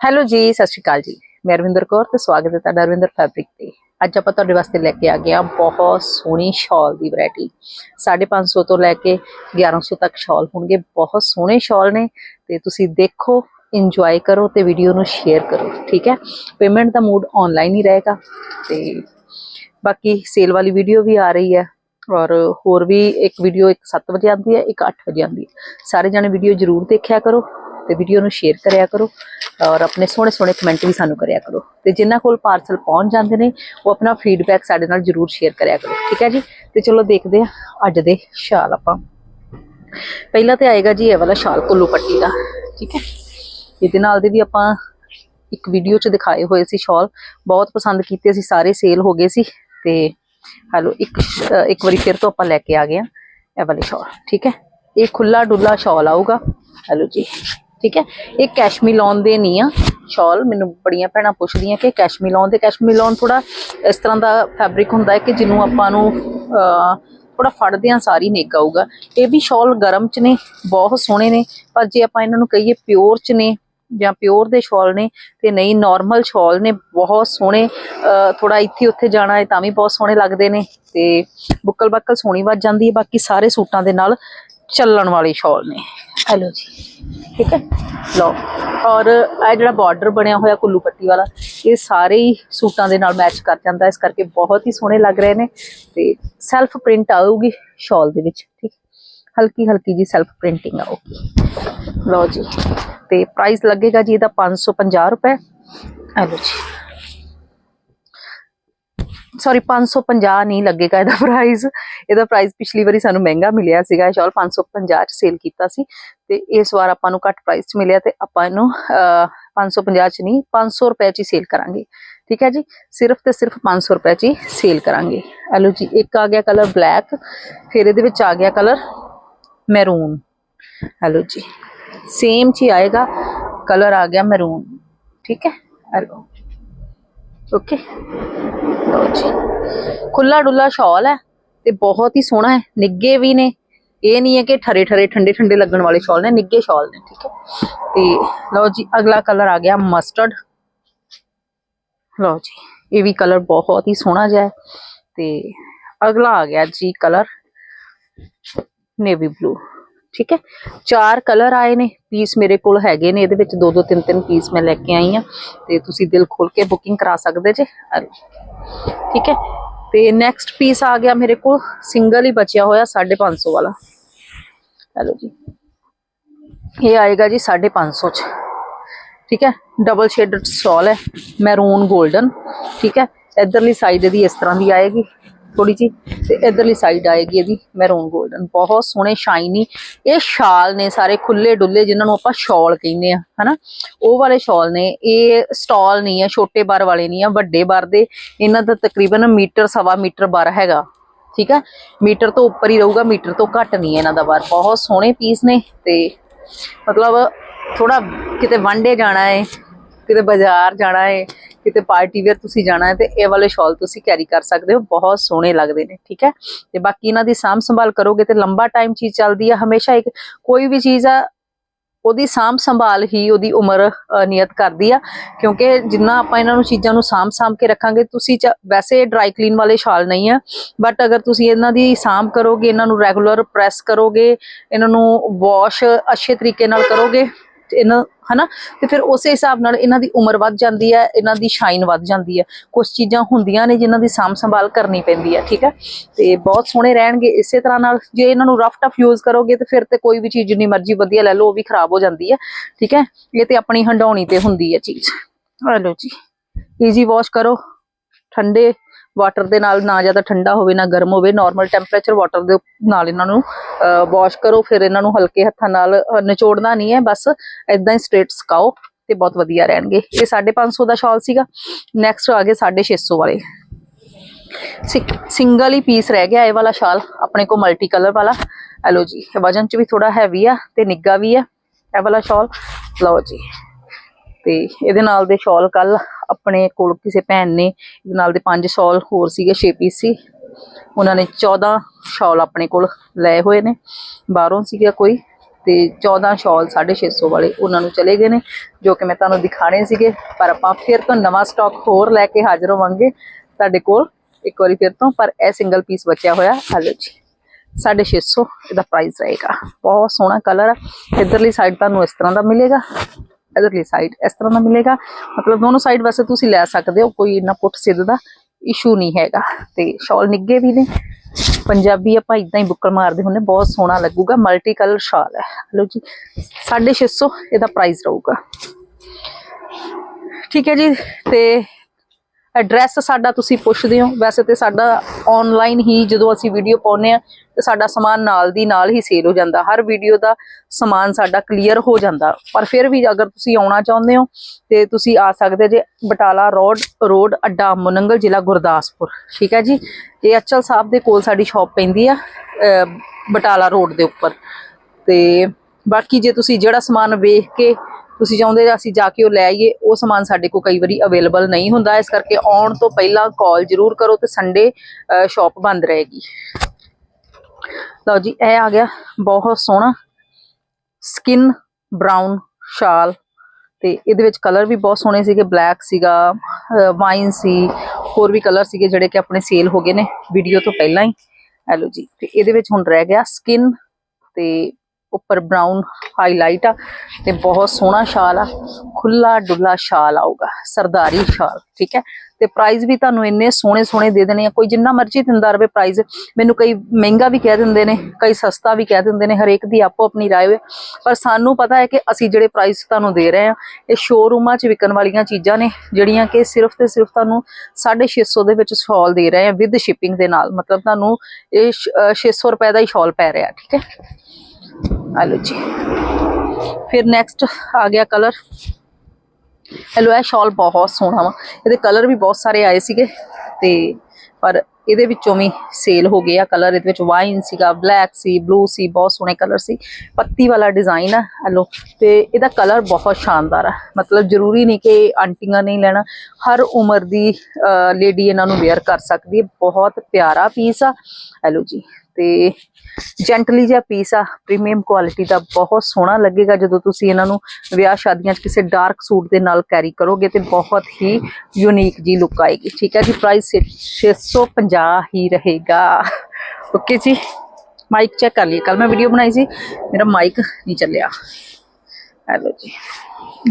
Hello ਜੀ, ਸਤਿ ਸ਼੍ਰੀ ਅਕਾਲ ਜੀ। ਮੈਂ ਅਰਵਿੰਦਰ ਕੌਰ ਤੇ ਸਵਾਗਤ ਹੈ ਤੁਹਾਡਾ ਅਰਵਿੰਦਰ ਫੈਬਰਿਕ ਤੇ। ਅੱਜ ਆਪਾਂ ਤੁਹਾਡੇ ਵਾਸਤੇ ਲੈ ਕੇ ਆ ਗਏ ਹਾਂ ਬਹੁਤ ਸੋਹਣੀ ਸ਼ਾਲ ਦੀ ਵੈਰਾਈਟੀ 550 ਤੋਂ ਲੈ ਕੇ 1100 ਤੱਕ ਸ਼ਾਲ ਹੋਣਗੇ। ਬਹੁਤ ਸੋਹਣੇ ਸ਼ਾਲ ਨੇ ਤੇ ਤੁਸੀਂ ਦੇਖੋ ਇੰਜੋਏ ਕਰੋ ਤੇ ਵੀਡੀਓ ਨੂੰ ਸ਼ੇਅਰ ਕਰੋ, ਠੀਕ ਹੈ? ਪੇਮੈਂਟ ਦਾ ਮੂਡ ਆਨਲਾਈਨ ਹੀ ਰਹੇਗਾ ਤੇ ਬਾਕੀ ਸੇਲ ਵਾਲੀ ਵੀਡੀਓ ਵੀ ਆ ਰਹੀ ਹੈ ਔਰ ਹੋਰ ਵੀ ਇੱਕ ਵੀਡੀਓ ਇੱਕ 7 ਵਜੇ ਆਉਂਦੀ ਹੈ, ਇੱਕ 8 ਵਜੇ ਆਉਂਦੀ ਹੈ। ਸਾਰੇ ਜਣੇ ਵੀਡੀਓ ਜਰੂਰ ਦੇਖਿਆ ਕਰੋ। ਤੇ ਵੀਡੀਓ ਨੂੰ ਸ਼ੇਅਰ ਕਰਿਆ ਕਰੋ ਔਰ ਆਪਣੇ ਸੋਹਣੇ ਸੋਹਣੇ ਕਮੈਂਟ ਵੀ ਸਾਨੂੰ ਕਰਿਆ ਕਰੋ। ਤੇ ਜਿਨ੍ਹਾਂ ਕੋਲ ਪਾਰਸਲ ਪਹੁੰਚ ਜਾਂਦੇ ਨੇ, ਉਹ ਆਪਣਾ ਫੀਡਬੈਕ ਸਾਡੇ ਨਾਲ ਜਰੂਰ ਸ਼ੇਅਰ ਕਰਿਆ ਕਰੋ। ਠੀਕ ਹੈ ਜੀ? ਤੇ ਚਲੋ ਦੇਖਦੇ ਆ ਅੱਜ ਦੇ ਸ਼ਾਲ ਆਪਾਂ। ਪਹਿਲਾਂ ਤੇ ਆਏਗਾ ਜੀ ਇਹ ਵਾਲਾ ਸ਼ਾਲ ਕੁੱਲੂ ਪੱਟੀ ਦਾ। ਠੀਕ ਹੈ? ਇਹਦੇ ਨਾਲ ਦੇ ਵੀ ਆਪਾਂ ਇੱਕ ਵੀਡੀਓ 'ਚ ਦਿਖਾਏ ਹੋਏ ਸੀ ਸ਼ਾਲ। ਬਹੁਤ ਪਸੰਦ ਕੀਤੇ ਸੀ, ਸਾਰੇ ਸੇਲ ਹੋ ਗਏ ਸੀ। ਤੇ ਹਲੋ, ਇੱਕ ਇੱਕ ਵਾਰੀ ਫਿਰ ਤੋਂ ਆਪਾਂ ਲੈ ਕੇ ਆ ਗਏ ਆ ਇਹ ਵਾਲੇ ਸ਼ਾਲ। ਠੀਕ ਹੈ? ਇਹ ਖੁੱਲਾ ਡੁੱਲਾ ਸ਼ਾਲ ਆਊਗਾ। ਹਲੋ ਜੀ। ਠੀਕ ਹੈ? ਇਹ ਕੈਸ਼ਮੀ ਲੌਨ ਦੇ ਨਹੀਂ ਆ ਸ਼ਾਲ ਮੈਨੂੰ ਬੜੀਆਂ ਭੈਣਾਂ ਪੁੱਛਦੀਆਂ ਕਿ ਕੈਸ਼ਮੀ ਲੌਨ ਦੇ ਕੈਸ਼ਮੀ ਲੌਨ ਥੋੜਾ ਇਸ ਤਰ੍ਹਾਂ ਦਾ ਫੈਬਰਿਕ ਹੁੰਦਾ ਹੈ ਕਿ ਜਿਹਨੂੰ ਆਪਾਂ ਨੂੰ ਅ, ਥੋੜਾ ਫੜਦੇ ਆ ਸਾਰੀ ਨਿੱਘ ਆਊਗਾ। ਇਹ ਵੀ ਸ਼ਾਲ ਗਰਮ ਚ ਨੇ ਬਹੁਤ ਸੋਹਣੇ ਨੇ ਪਰ ਜੇ ਆਪਾਂ ਇਹਨਾਂ ਨੂੰ ਕਹੀਏ ਪਿਓਰ ਚ ਨੇ ਜਾਂ ਪਿਓਰ ਦੇ ਸ਼ਾਲ ਨੇ ਤੇ ਨਹੀਂ ਨਾਰਮਲ ਸ਼ਾਲ ਨੇ, ਬਹੁਤ ਸੋਹਣੇ ਥੋੜਾ ਇੱਥੇ ਉੱਥੇ ਜਾਣਾ ਹੈ ਤਾਂ ਵੀ ਬਹੁਤ ਸੋਹਣੇ ਲੱਗਦੇ ਨੇ ਤੇ ਬੁੱਕਲ ਬੱਕਲ ਸੋਹਣੀ ਵੱਜ ਜਾਂਦੀ ਹੈ, ਬਾਕੀ ਸਾਰੇ ਸੂਟਾਂ ਦੇ ਨਾਲ ਚੱਲਣ ਵਾਲੇ ਸ਼ਾਲ ਨੇ। ਹੈਲੋ ਜੀ, ਠੀਕ ਹੈ? ਲਓ, ਔਰ ਇਹ ਜਿਹੜਾ ਬਾਰਡਰ ਬਣਿਆ ਹੋਇਆ ਕੁੱਲੂ ਪੱਟੀ ਵਾਲਾ, ਇਹ ਸਾਰੇ ਹੀ ਸੂਟਾਂ ਦੇ ਨਾਲ ਮੈਚ ਕਰ ਜਾਂਦਾ, ਇਸ ਕਰਕੇ ਬਹੁਤ ਹੀ ਸੋਹਣੇ ਲੱਗ ਰਹੇ ਨੇ ਤੇ ਸੈਲਫ ਪ੍ਰਿੰਟ ਆਊਗੀ ਸ਼ਾਲ ਦੇ ਵਿੱਚ, ਠੀਕ ਹਲਕੀ ਹਲਕੀ ਜੀ ਸੈਲਫ ਪ੍ਰਿੰਟਿੰਗ ਆਊਗੀ। ਲਓ ਜੀ। ਤੇ ਪ੍ਰਾਈਸ ਲੱਗੇਗਾ ਜੀ ਇਹਦਾ 550 ਰੁਪਏ। ਹੈਲੋ ਜੀ। ਸੌਰੀ 550 ਨਹੀਂ ਲੱਗੇਗਾ ਇਹਦਾ ਪ੍ਰਾਈਸ ਇਹਦਾ ਪ੍ਰਾਈਸ ਪਿਛਲੀ ਵਾਰੀ ਸਾਨੂੰ ਮਹਿੰਗਾ ਮਿਲਿਆ ਸੀਗਾ। ਇਹ ਸ਼ਾਲ 550 ਚ ਸੇਲ ਕੀਤਾ ਸੀ। ਤੇ ਇਸ ਵਾਰ ਆਪਾਂ ਨੂੰ ਘੱਟ ਪ੍ਰਾਈਸ ਚ ਮਿਲਿਆ ਤੇ ਆਪਾਂ ਇਹਨੂੰ ਅਹ, 550 ਚ ਨਹੀਂ 500 ਰੁਪਏ ਚ ਹੀ ਸੇਲ ਕਰਾਂਗੇ। ਠੀਕ ਹੈ ਜੀ? ਸਿਰਫ ਤੇ ਸਿਰਫ 500 ਰੁਪਏ ਚ ਹੀ ਸੇਲ ਕਰਾਂਗੇ। ਹੈਲੋ ਜੀ ਇੱਕ ਆ ਗਿਆ ਕਲਰ ਬਲੈਕ ਫਿਰ ਇਹਦੇ ਵਿੱਚ ਆ ਗਿਆ ਕਲਰ ਮੈਰੂਨ ਹੈਲੋ ਜੀ। ਸੇਮ ਚ ਹੀ ਆਏਗਾ ਕਲਰ ਆ ਗਿਆ ਮੈਰੂਨ ਠੀਕ ਹੈ ਹੈਲੋ ਓਕੇ ਲਓ ਜੀ ਖੁੱਲਾ ਡੁੱਲਾ ਸ਼ਾਲ ਹੈ ਤੇ ਬਹੁਤ ਹੀ ਸੋਹਣਾ ਹੈ ਨਿੱਗੇ ਵੀ ਨੇ ਇਹ ਨਹੀਂ ਹੈ ਕਿ ਠਰੇ ਠਰੇ ਠੰਡੇ ਠੰਡੇ ਲੱਗਣ ਵਾਲੇ ਸ਼ਾਲ ਨੇ ਨਿੱਗੇ ਸ਼ਾਲ ਨੇ ਠੀਕ ਹੈ ਤੇ ਲਓ ਜੀ ਅਗਲਾ ਕਲਰ ਆ ਗਿਆ ਮਸਟਰਡ ਲਓ ਜੀ ਇਹ ਵੀ ਕਲਰ ਬਹੁਤ ਹੀ ਸੋਹਣਾ ਜਿਹਾ ਹੈ ਤੇ ਅਗਲਾ ਆ ਗਿਆ ਜੀ ਕਲਰ ਨੇਵੀ ਬਲੂ ਠੀਕ ਹੈ? ਚਾਰ ਕਲਰ ਆਏ ਨੇ ਪੀਸ ਮੇਰੇ ਕੋਲ ਹੈਗੇ ਨੇ, ਇਹਦੇ ਵਿੱਚ ਦੋ ਦੋ ਤਿੰਨ ਤਿੰਨ ਪੀਸ ਮੈਂ ਲੈ ਕੇ ਆਈ ਆ ਤੇ ਤੁਸੀਂ ਦਿਲ ਖੋਲ ਕੇ ਬੁਕਿੰਗ ਕਰਾ ਸਕਦੇ ਜੇ। ਆ ਠੀਕ ਹੈ? ਤੇ ਨੈਕਸਟ ਪੀਸ ਆ ਗਿਆ ਮੇਰੇ ਕੋਲ ਸਿੰਗਲ ਹੀ ਬਚਿਆ ਹੋਇਆ 550 ਵਾਲਾ। ਹੈਲੋ ਜੀ। ਇਹ ਆਏਗਾ ਜੀ 550 ਚ। ਠੀਕ ਹੈ? ਡਬਲ ਸ਼ੇਡਡ ਸਟਾਲ ਹੈ ਮੈਰੂਨ 골ਡਨ ਠੀਕ ਹੈ? ਇਧਰਲੀ ਸਾਈਡ ਇਹਦੀ ਇਸ ਤਰ੍ਹਾਂ ਦੀ ਆਏਗੀ। ਥੋੜੀ ਜੀ ਤੇ ਇਧਰਲੀ ਸਾਈਡ ਆਏਗੀ ਇਹਦੀ ਮੈਰੂਨ 골ਡਨ ਬਹੁਤ ਸੋਹਣੇ ਸ਼ਾਈਨੀ ਇਹ ਸ਼ਾਲ ਨੇ ਸਾਰੇ ਖੁੱਲੇ ਡੁੱਲੇ ਜਿਨ੍ਹਾਂ ਨੂੰ ਆਪਾਂ ਸ਼ਾਲ ਕਹਿੰਦੇ ਆ ਹਨਾ? ਉਹ ਵਾਲੇ ਸ਼ਾਲ ਨੇ, ਇਹ ਸਟਾਲ ਨਹੀਂ ਆ, ਛੋਟੇ ਬਾਰ ਵਾਲੇ ਨਹੀਂ ਆ, ਵੱਡੇ ਬਾਰ ਦੇ, ਇਹਨਾਂ ਦਾ ਤਕਰੀਬਨ ਮੀਟਰ, ਸਵਾ ਮੀਟਰ ਬਾਰ ਹੈਗਾ, ਠੀਕ ਹੈ ਮੀਟਰ ਤੋਂ ਉੱਪਰ ਹੀ ਰਹੂਗਾ, ਮੀਟਰ ਤੋਂ ਘੱਟ ਨਹੀਂ ਹੈ ਇਹਨਾਂ ਦਾ ਬਾਰ, ਬਹੁਤ ਸੋਹਣੇ ਪੀਸ ਨੇ ਤੇ ਮਤਲਬ ਥੋੜਾ ਕਿਤੇ ਵਾਂਡੇ ਜਾਣਾ ਹੈ ਕਿਤੇ ਬਾਜ਼ਾਰ ਜਾਣਾ ਹੈ ਕਿਤੇ ਪਾਰਟੀ ਵੇਅਰ ਤੁਸੀਂ ਜਾਣਾ ਹੈ ਤੇ ਇਹ ਵਾਲੇ ਸ਼ਾਲ ਤੁਸੀਂ ਕੈਰੀ ਕਰ ਸਕਦੇ ਹੋ, ਬਹੁਤ ਸੋਹਣੇ ਲੱਗਦੇ ਨੇ, ਠੀਕ ਹੈ? ਤੇ ਬਾਕੀ ਇਹਨਾਂ ਦੀ ਸਾਂਭ ਸੰਭਾਲ ਕਰੋਗੇ ਤੇ ਲੰਬਾ ਟਾਈਮ ਚੀਜ਼ ਚੱਲਦੀ ਹੈ, ਹਮੇਸ਼ਾ ਇੱਕ ਕੋਈ ਵੀ ਚੀਜ਼ ਆ, ਉਹਦੀ ਸਾਂਭ ਸੰਭਾਲ ਹੀ ਉਹਦੀ ਉਮਰ ਨਿਯਤ ਕਰਦੀ ਆ, ਕਿਉਂਕਿ ਜਿੰਨਾ ਆਪਾਂ ਇਹਨਾਂ ਨੂੰ ਚੀਜ਼ਾਂ ਨੂੰ ਸਾਂਭ ਸਾਂਭ ਕੇ ਰੱਖਾਂਗੇ, ਤੁਸੀਂ ਚ- ਵੈਸੇ ਡਰਾਈ ਕਲੀਨ ਵਾਲੇ ਸ਼ਾਲ ਨਹੀਂ ਆ ਬਟ ਅਗਰ ਤੁਸੀਂ ਇਹਨਾਂ ਦੀ ਸਾਂਭ ਕਰੋਗੇ, ਇਹਨਾਂ ਨੂੰ ਰੈਗੂਲਰ ਪ੍ਰੈਸ ਕਰੋਗੇ, ਇਹਨਾਂ ਨੂੰ ਵਾਸ਼ ਅੱਛੇ ਤਰੀਕੇ ਨਾਲ ਕਰੋਗੇ ਇਹਨਾਂ ਹਨਾ? ਤੇ ਫਿਰ ਉਸੇ ਹਿਸਾਬ ਨਾਲ ਇਹਨਾਂ ਦੀ ਉਮਰ ਵੱਧ ਜਾਂਦੀ ਹੈ ਇਹਨਾਂ ਦੀ ਸ਼ਾਈਨ ਵੱਧ ਜਾਂਦੀ ਹੈ। ਕੁਝ ਚੀਜ਼ਾਂ ਹੁੰਦੀਆਂ ਨੇ ਜਿਨ੍ਹਾਂ ਦੀ ਸਾਂਭ ਸੰਭਾਲ ਕਰਨੀ ਪੈਂਦੀ ਹੈ ਠੀਕ ਹੈ? ਤੇ ਬਹੁਤ ਸੋਹਣੇ ਰਹਿਣਗੇ। ਇਸੇ ਤਰ੍ਹਾਂ ਨਾਲ ਜੇ ਇਹਨਾਂ ਨੂੰ ਰਫ ਟਫ ਯੂਜ਼ ਕਰੋਗੇ ਤੇ ਫਿਰ ਤੇ ਕੋਈ ਵੀ ਚੀਜ਼ ਜਿੰਨੀ ਮਰਜ਼ੀ ਵਧੀਆ ਲੈ ਲਓ ਉਹ ਵੀ ਖਰਾਬ ਹੋ ਜਾਂਦੀ ਹੈ ਠੀਕ ਹੈ? ਇਹ ਤੇ ਆਪਣੀ ਹੰਡਾਉਣੀ ਤੇ ਹੁੰਦੀ ਹੈ ਚੀਜ਼। ਆ ਲਓ ਜੀ। ਈਜ਼ੀ ਵਾਸ਼ ਕਰੋ। ਠੰਡੇ ਵਾਟਰ ਦੇ ਨਾਲ ਨਾ ਜ਼ਿਆਦਾ ਠੰਡਾ ਹੋਵੇ, ਨਾ ਗਰਮ ਹੋਵੇ ਨਾਰਮਲ ਟੈਂਪਰੇਚਰ ਵਾਟਰ ਦੇ ਨਾਲ ਇਹਨਾਂ ਨੂੰ ਵਾਸ਼ ਕਰੋ, ਫਿਰ ਇਹਨਾਂ ਨੂੰ ਹਲਕੇ ਹੱਥਾਂ ਨਾਲ ਨਿਚੋੜਨਾ ਨਹੀਂ ਹੈ, ਬਸ ਇਦਾਂ ਹੀ ਸਟ੍ਰੇਟ ਸਕਾਓ ਤੇ ਬਹੁਤ ਵਧੀਆ ਰਹਿਣਗੇ। ਇਹ 550 ਦਾ ਸ਼ਾਲ ਸੀਗਾ। ਨੈਕਸਟ ਆ ਗਏ 650 ਵਾਲੇ। ਸਿੰਗਲ ਹੀ ਪੀਸ ਰਹਿ ਗਿਆ ਇਹ ਵਾਲਾ ਸ਼ਾਲ ਆਪਣੇ ਕੋ ਮਲਟੀ ਕਲਰ ਵਾਲਾ। ਇਹ ਲਓ ਜੀ ਵਜਨ ਚ ਵੀ ਥੋੜਾ ਹੈਵੀ ਆ ਤੇ ਨਿੱਗਾ ਵੀ ਆ, ਇਹ ਵਾਲਾ ਸ਼ਾਲ ਲਓ ਜੀ। ਤੇ ਇਹਦੇ ਨਾਲ ਦੇ ਸ਼ਾਲ ਕੱਲ ਆਪਣੇ ਕੋਲ ਕਿਸੇ ਭੈਣ ਨੇ, ਇਹਦੇ ਨਾਲ ਦੇ ਪੰਜ ਸ਼ਾਲ ਹੋਰ ਸੀਗੇ 6 ਪੀਸ ਸੀ। ਉਹਨਾਂ ਨੇ 14 ਸ਼ਾਲ ਆਪਣੇ ਕੋਲ ਲਏ ਹੋਏ ਨੇ, ਬਾਹਰੋਂ ਸੀਗਾ ਕੋਈ। ਤੇ 14 ਸ਼ਾਲ 650 ਵਾਲੇ ਉਹਨਾਂ ਨੂੰ ਚਲੇ ਗਏ ਨੇ, ਜੋ ਕਿ ਮੈਂ ਤੁਹਾਨੂੰ ਦਿਖਾਣੇ ਸੀਗੇ। ਪਰ ਆਪਾਂ ਫਿਰ ਤੋਂ ਨਵਾਂ ਸਟਾਕ ਹੋਰ ਲੈ ਕੇ ਹਾਜ਼ਰ ਹੋਵਾਂਗੇ ਤੁਹਾਡੇ ਕੋਲ ਇੱਕ ਵਾਰੀ ਫਿਰ ਤੋਂ। ਪਰ ਇਹ ਸਿੰਗਲ ਪੀਸ ਬਚਿਆ ਹੋਇਆ ਹਲੋ ਜੀ। 650 ਇਹਦਾ ਪ੍ਰਾਈਸ ਰਹੇਗਾ। ਬਹੁਤ ਸੋਹਣਾ ਕਲਰ ਹੈ ਇਧਰਲੀ ਸਾਈਡ ਤੁਹਾਨੂੰ ਇਸ ਤਰ੍ਹਾਂ ਦਾ ਮਿਲੇਗਾ। ਇਧਰਲੀ ਸਾਈਡ ਇਸ ਤਰ੍ਹਾਂ ਦਾ ਮਿਲੇਗਾ, ਮਤਲਬ ਦੋਨੋਂ ਸਾਈਡ ਵੈਸੇ ਤੁਸੀਂ ਲੈ ਸਕਦੇ ਹੋ, ਕੋਈ ਇੰਨਾ ਪੁੱਠ ਸਿੱਧ ਦਾ ਇਸ਼ੂ ਨਹੀਂ ਹੈਗਾ। ਤੇ ਸ਼ਾਲ ਨਿੱਗੇ ਵੀ ਨੇ, ਪੰਜਾਬੀ ਆਪਾਂ ਇਦਾਂ ਹੀ ਬੁੱਕਲ ਮਾਰਦੇ ਹੁੰਦੇ, ਬਹੁਤ ਸੋਹਣਾ ਲੱਗੂਗਾ ਮਲਟੀ ਕਲਰ ਸ਼ਾਲ ਹੈ। ਲਓ ਜੀ 650 ਇਹਦਾ ਪ੍ਰਾਈਸ ਰਹੂਗਾ। ਠੀਕ ਹੈ ਜੀ, ਤੇ ਐਡਰੈਸ ਸਾਡਾ ਤੁਸੀਂ ਪੁੱਛਦੇ ਹੋ। ਵੈਸੇ ਤੇ ਸਾਡਾ ਆਨਲਾਈਨ ਹੀ ਜਦੋਂ ਅਸੀਂ ਵੀਡੀਓ ਪਾਉਨੇ ਆ ਤੇ ਸਾਡਾ ਸਮਾਨ ਨਾਲ ਦੀ ਨਾਲ ਹੀ ਸੇਲ ਹੋ ਜਾਂਦਾ। ਹਰ ਵੀਡੀਓ ਦਾ ਸਮਾਨ ਸਾਡਾ ਕਲੀਅਰ ਹੋ ਜਾਂਦਾ। ਪਰ ਫਿਰ ਵੀ ਅਗਰ ਤੁਸੀਂ ਆਉਣਾ ਚਾਹੁੰਦੇ ਹੋ, ਤੇ ਤੁਸੀਂ ਆ ਸਕਦੇ ਜੇ ਬਟਾਲਾ ਰੋਡ ਰੋਡ ਅੱਡਾ ਮੁਨੰਗਲ ਜ਼ਿਲ੍ਹਾ ਗੁਰਦਾਸਪੁਰ। ਠੀਕ ਹੈ ਜੀ? ਇਹ ਅਚਲ ਸਾਹਿਬ ਦੇ ਕੋਲ ਸਾਡੀ ਸ਼ਾਪ ਪੈਂਦੀ ਆ ਬਟਾਲਾ ਰੋਡ ਦੇ ਉੱਪਰ। ਤੇ ਬਾਕੀ ਜੇ ਤੁਸੀਂ ਜਿਹੜਾ ਸਮਾਨ ਵੇਖ ਕੇ ਤੁਸੀਂ ਚਾਹੁੰਦੇ ਅਸੀਂ ਜਾ ਕੇ ਉਹ ਲੈ ਆਈਏ, ਉਹ ਸਮਾਨ ਸਾਡੇ ਕੋਲ ਕਈ ਵਾਰੀ ਅਵੇਲੇਬਲ ਨਹੀਂ ਹੁੰਦਾ। ਇਸ ਕਰਕੇ ਆਉਣ ਤੋਂ ਪਹਿਲਾਂ ਕਾਲ ਜ਼ਰੂਰ ਕਰੋ ਤੇ ਸੰਡੇ ਸ਼ਾਪ ਬੰਦ ਰਹੇਗੀ। ਲਓ ਜੀ, ਇਹ ਆ ਗਿਆ ਬਹੁਤ ਸੋਹਣਾ ਸਕਿਨ ਬਰਾਊਨ ਸ਼ਾਲ। ਤੇ ਇਹਦੇ ਵਿੱਚ ਕਲਰ ਵੀ ਬਹੁਤ ਸੋਹਣੇ ਸੀਗੇ। ਬਲੈਕ ਸੀਗਾ ਵਾਈਨ ਸੀ, ਹੋਰ ਵੀ ਕਲਰ ਸੀਗੇ ਜਿਹੜੇ ਕਿ ਆਪਣੇ ਸੇਲ ਹੋ ਗਏ ਨੇ ਵੀਡੀਓ ਤੋਂ ਪਹਿਲਾਂ ਹੀ। ਇਹ ਜੀ, ਤੇ ਇਹਦੇ ਵਿੱਚ ਹੁਣ ਰਹਿ ਗਿਆ ਸਕਿਨ ਤੇ ਉੱਪਰ ਬਰਾਊਨ ਹਾਈਲਾਈਟ ਆ ਤੇ ਬਹੁਤ ਸੋਹਣਾ ਸ਼ਾਲ ਆ ਖੁੱਲਾ ਡੁੱਲਾ ਸ਼ਾਲ ਆਊਗਾ, ਸਰਦਾਰੀ ਸ਼ਾਲ, ਠੀਕ ਹੈ? ਤੇ ਪ੍ਰਾਈਸ ਵੀ ਤੁਹਾਨੂੰ ਇੰਨੇ ਸੋਹਣੇ ਸੋਹਣੇ ਦੇ ਦੇਣੇ ਆ, ਕੋਈ ਜਿੰਨਾ ਮਰਜ਼ੀ ਦਿੰਦਾ ਰਵੇ ਪ੍ਰਾਈਸ ਮੈਨੂੰ ਕਈ ਮਹਿੰਗਾ ਵੀ ਕਹਿ ਦਿੰਦੇ ਨੇ, ਕਈ ਸਸਤਾ ਵੀ ਕਹਿ ਦਿੰਦੇ ਨੇ, ਹਰੇਕ ਦੀ ਆਪੋ ਆਪਣੀ ਰਾਏ ਹੋਏ ਪਰ ਸਾਨੂੰ ਪਤਾ ਹੈ ਕਿ ਅਸੀਂ ਜਿਹੜੇ ਪ੍ਰਾਈਸ ਤੁਹਾਨੂੰ ਦੇ ਰਹੇ ਆ, ਇਹ ਸ਼ੋਰੂਮਾਂ 'ਚ ਵਿਕਣ ਵਾਲੀਆਂ ਚੀਜ਼ਾਂ ਨੇ, ਜਿਹੜੀਆਂ ਕਿ ਸਿਰਫ ਤੇ ਸਿਰਫ ਤੁਹਾਨੂੰ 650 ਦੇ ਵਿੱਚ ਸ਼ਾਲ ਦੇ ਰਹੇ ਆ ਵਿਦ ਸ਼ਿਪਿੰਗ ਦੇ ਨਾਲ, ਮਤਲਬ ਤੁਹਾਨੂੰ ਇਹ ਸ਼- ਅਹ 600 ਰੁਪਏ ਦਾ ਹੀ ਸ਼ਾਲ ਪੈ ਰਿਹਾ, ਠੀਕ ਹੈ? ਆ ਲਓ ਜੀ। ਫਿਰ ਨੈਕਸਟ ਆ ਗਿਆ ਕਲਰ ਹੈਲੋ ਇਹ ਸ਼ਾਲ ਬਹੁਤ ਸੋਹਣਾ ਵਾ। ਇਹਦੇ ਕਲਰ ਵੀ ਬਹੁਤ ਸਾਰੇ ਆਏ ਸੀਗੇ। ਤੇ ਪਰ ਇਹਦੇ ਵਿੱਚੋਂ ਵੀ ਸੇਲ ਹੋ ਗਏ ਆ ਕਲਰ ਇਹਦੇ ਵਿੱਚ ਵਾਈਨ ਸੀਗਾ ਬਲੈਕ ਸੀ ਬਲੂ ਸੀ, ਬਹੁਤ ਸੋਹਣੇ ਕਲਰ ਸੀ। ਪੱਤੀ ਵਾਲਾ ਡਿਜ਼ਾਈਨ ਆ ਹੈਲੋ ਤੇ ਇਹਦਾ ਕਲਰ ਬਹੁਤ ਸ਼ਾਨਦਾਰ ਆ। ਮਤਲਬ ਜ਼ਰੂਰੀ ਨਹੀਂ ਕਿ ਆਂਟੀਆਂ ਨਹੀਂ ਲੈਣਾ। ਹਰ ਉਮਰ ਦੀ ਲੇਡੀ ਇਹਨਾਂ ਨੂੰ ਵੇਅਰ ਕਰ ਸਕਦੀ ਹੈ। ਬਹੁਤ ਪਿਆਰਾ ਪੀਸ ਆ। ਹੈਲੋ ਜੀ। ਤੇ ਜੈਂਟਲੀ ਜਿਹਾ ਪੀਸ ਆ ਪ੍ਰੀਮੀਅਮ ਕੁਆਲਿਟੀ ਦਾ ਬਹੁਤ ਸੋਹਣਾ ਲੱਗੇਗਾ ਜਦੋਂ ਤੁਸੀਂ ਇਹਨਾਂ ਨੂੰ ਵਿਆਹ ਸ਼ਾਦੀਆਂ 'ਚ ਕਿਸੇ ਡਾਰਕ ਸੂਟ ਦੇ ਨਾਲ ਕੈਰੀ ਕਰੋਗੇ ਤੇ ਬਹੁਤ ਹੀ ਯੂਨੀਕ ਜੀ ਲੁੱਕ ਆਏਗੀ। ਠੀਕ ਹੈ ਜੀ ਪ੍ਰਾਈਸ 650 ਹੀ ਰਹੇਗਾ। ਓਕੇ ਜੀ ਮਾਈਕ ਚੈੱਕ ਕਰ ਲਈ ਕੱਲ ਮੈਂ ਵੀਡੀਓ ਬਣਾਈ ਸੀ, ਮੇਰਾ ਮਾਈਕ ਨਹੀਂ ਚੱਲਿਆ। ਹੈਲੋ ਜੀ।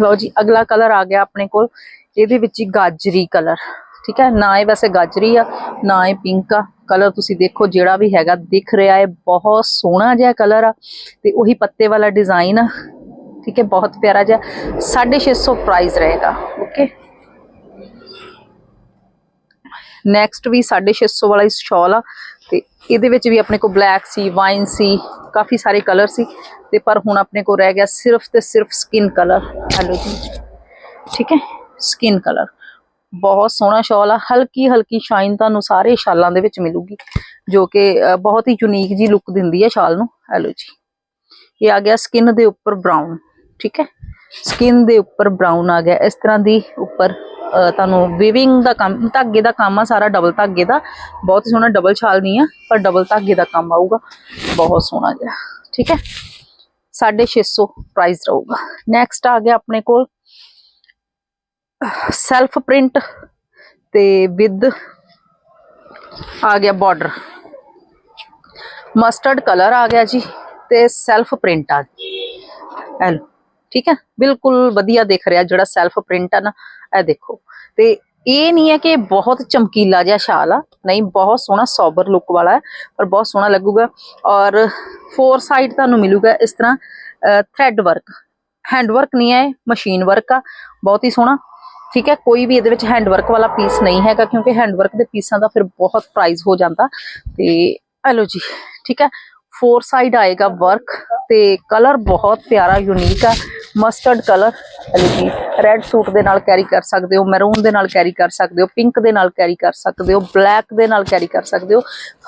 ਲਓ ਜੀ, ਅਗਲਾ ਕਲਰ ਆ ਗਿਆ ਆਪਣੇ ਕੋਲ, ਇਹਦੇ ਵਿੱਚ ਹੀ ਗਾਜਰੀ ਕਲਰ ਠੀਕ ਹੈ, ਨਾ ਇਹ ਵੈਸੇ ਗਾਜਰੀ ਆ, ਨਾ ਇਹ ਪਿੰਕ ਆ। ਕਲਰ ਤੁਸੀਂ ਦੇਖੋ ਜਿਹੜਾ ਵੀ ਹੈਗਾ ਦਿਖ ਰਿਹਾ ਹੈ, ਬਹੁਤ ਸੋਹਣਾ ਜਿਹਾ ਕਲਰ ਆ ਤੇ ਉਹੀ ਪੱਤੇ ਵਾਲਾ ਡਿਜ਼ਾਈਨ ਆ। ਠੀਕ ਹੈ, ਬਹੁਤ ਪਿਆਰਾ ਜਿਹਾ। 650 ਪ੍ਰਾਈਸ ਰਹੇਗਾ ਓਕੇ ਨੈਕਸਟ ਵੀ 650 ਵਾਲਾ ਸ਼ਾਲ ਆ ਤੇ ਇਹਦੇ ਵਿੱਚ ਵੀ ਆਪਣੇ ਕੋਲ ਬਲੈਕ ਸੀ ਵਾਈਨ ਸੀ, ਕਾਫੀ ਸਾਰੇ ਕਲਰ ਸੀ ਤੇ ਪਰ ਹੁਣ ਆਪਣੇ ਕੋਲ ਰਹਿ ਗਿਆ ਸਿਰਫ ਤੇ ਸਿਰਫ ਸਕਿਨ ਕਲਰ ਹੈਲੋ ਜੀ। ਠੀਕ ਹੈ ਸਕਿਨ ਕਲਰ ਬਹੁਤ ਸੋਹਣਾ ਸ਼ਾਲ ਆ, ਹਲਕੀ ਹਲਕੀ ਸ਼ਾਈਨ ਤੁਹਾਨੂੰ ਸਾਰੇ ਸ਼ਾਲਾਂ ਦੇ ਵਿੱਚ ਮਿਲੂਗੀ, ਜੋ ਕਿ ਬਹੁਤ ਹੀ ਯੂਨੀਕ ਜੀ ਲੁੱਕ ਦਿੰਦੀ ਹੈ ਸ਼ਾਲ ਨੂੰ। ਹੈਲੋ ਜੀ। ਇਹ ਆ ਗਿਆ ਸਕਿਨ ਦੇ ਉੱਪਰ ਬਰਾਊਨ ਠੀਕ ਹੈ? ਸਕਿਨ ਦੇ ਉੱਪਰ ਬਰਾਊਨ ਆ ਗਿਆ। ਇਸ ਤਰ੍ਹਾਂ ਦੀ ਉੱਪਰ ਤੁਹਾਨੂੰ ਵੀਵਿੰਗ ਦਾ ਕੰਮ, ਧਾਗੇ ਦਾ ਕੰਮ ਆ, ਸਾਰਾ ਡਬਲ ਧਾਗੇ ਦਾ। ਬਹੁਤ ਹੀ ਸੋਹਣਾ ਡਬਲ ਛਾਲ ਨਹੀਂ ਆ, ਪਰ ਡਬਲ ਧਾਗੇ ਦਾ ਕੰਮ ਆਊਗਾ। ਬਹੁਤ ਸੋਹਣਾ ਜਿਹਾ, ਠੀਕ ਹੈ? 650 ਪ੍ਰਾਈਸ ਰਹੂਗਾ। ਨੈਕਸਟ ਆ ਗਿਆ ਆਪਣੇ ਕੋਲ ਸੈਲਫ ਪ੍ਰਿੰਟ ਤੇ ਵਿਦ ਆ ਗਿਆ ਬਾਰਡਰ ਮਸਟਰਡ ਕਲਰ ਆ ਗਿਆ ਜੀ ਤੇ ਸੈਲਫ ਪ੍ਰਿੰਟ ਆ ਗਿਆ ਲਓ, ਠੀਕ ਹੈ? ਬਿਲਕੁਲ ਵਧੀਆ ਦਿਖ ਰਿਹਾ ਜਿਹੜਾ ਸੈਲਫ ਪ੍ਰਿੰਟ ਆ ਨਾ, ਇਹ ਦੇਖੋ। ਤੇ ਇਹ ਨਹੀਂ ਹੈ ਕਿ ਬਹੁਤ ਚਮਕੀਲਾ ਜਿਹਾ ਸ਼ਾਲ ਆ। ਨਹੀਂ, ਬਹੁਤ ਸੋਹਣਾ ਸੋਬਰ ਲੁੱਕ ਵਾਲਾ ਹੈ, ਪਰ ਬਹੁਤ ਸੋਹਣਾ ਲੱਗੂਗਾ। ਔਰ ਫੋਰ ਸਾਈਡ ਤੁਹਾਨੂੰ ਮਿਲੂਗਾ ਇਸ ਤਰ੍ਹਾਂ ਥ੍ਰੈਡ ਵਰਕ ਹੈਂਡ ਵਰਕ ਨਹੀਂ ਹੈ ਮਸ਼ੀਨ ਵਰਕ ਆ। ਬਹੁਤ ਹੀ ਸੋਹਣਾ। ਠੀਕ ਹੈ, ਕੋਈ ਵੀ ਇਹਦੇ ਵਿੱਚ ਹੈਂਡ ਵਰਕ ਵਾਲਾ ਪੀਸ ਨਹੀਂ ਹੈਗਾ, ਕਿਉਂਕਿ ਹੈਂਡ ਵਰਕ ਦੇ ਪੀਸਾਂ ਦਾ ਫਿਰ ਬਹੁਤ ਪ੍ਰਾਈਸ ਹੋ ਜਾਂਦਾ। ਤੇ ਆ ਜੀ, ਠੀਕ ਹੈ ਫੋਰ ਸਾਈਡ ਆਏਗਾ ਵਰਕ ਤੇ ਕਲਰ ਬਹੁਤ ਪਿਆਰਾ ਯੂਨੀਕ ਆ ਮਸਟਰਡ ਕਲਰ ਹਲੋ ਜੀ ਰੈੱਡ ਸੂਟ ਦੇ ਨਾਲ ਕੈਰੀ ਕਰ ਸਕਦੇ ਹੋ ਮੈਰੂਨ ਦੇ ਨਾਲ ਕੈਰੀ ਕਰ ਸਕਦੇ ਹੋ ਪਿੰਕ ਦੇ ਨਾਲ ਕੈਰੀ ਕਰ ਸਕਦੇ ਹੋ ਬਲੈਕ ਦੇ ਨਾਲ ਕੈਰੀ ਕਰ ਸਕਦੇ ਹੋ,